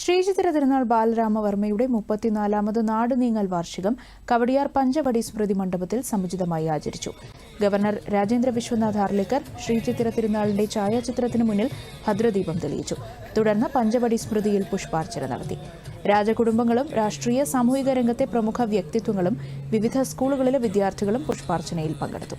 ശ്രീചിത്ര തിരുനാൾ ബാലരാമവർമ്മയുടെ മുപ്പത്തിനാലാമത് നാടുനീങ്ങൽ വാർഷികം കവടിയാർ പഞ്ചവടി സ്മൃതി മണ്ഡപത്തിൽ സമുചിതമായി ആചരിച്ചു. ഗവർണർ രാജേന്ദ്ര വിശ്വനാഥ് ആർലിക്കർ ശ്രീചിത്ര തിരുനാളിന്റെ ഛായാചിത്രത്തിന് മുന്നിൽ ഭദ്രദീപം തെളിയിച്ചു. തുടർന്ന് പഞ്ചവടി സ്മൃതിയിൽ പുഷ്പാർച്ചന നടത്തി. രാജകുടുംബങ്ങളും രാഷ്ട്രീയ സാമൂഹിക രംഗത്തെ പ്രമുഖ വ്യക്തിത്വങ്ങളും വിവിധ സ്കൂളുകളിലെ വിദ്യാർത്ഥികളും പുഷ്പാർച്ചനയിൽ പങ്കെടുത്തു.